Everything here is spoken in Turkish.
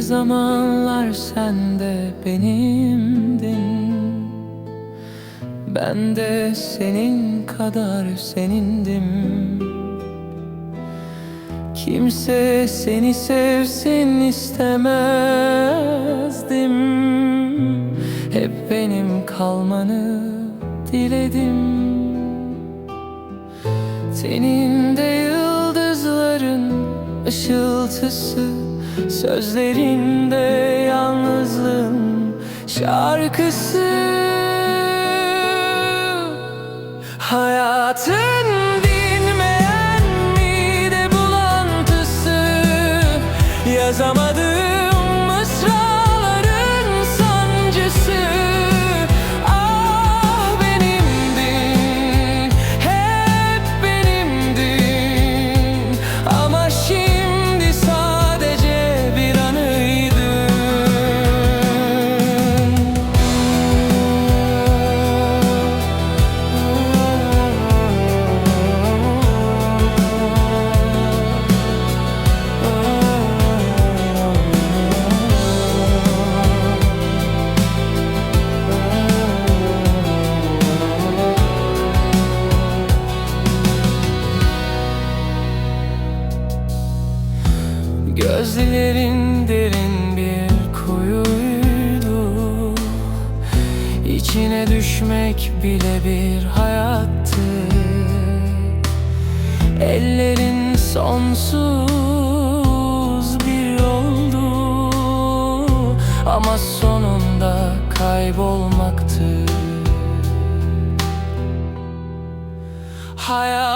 zamanlar sen de benimdin. Ben de senin kadar senindim. Kimse seni sevsin istemezdim. Hep benim kalmanı diledim. Senin de yıldızların ışıltısı Sözlerinde yalnızlığın şarkısı. Hayatın Gözlerin derin bir kuyuydu. İçine düşmek bile bir hayattı. Ellerin sonsuz bir yoldu. Ama sonunda kaybolmaktı. Hayatı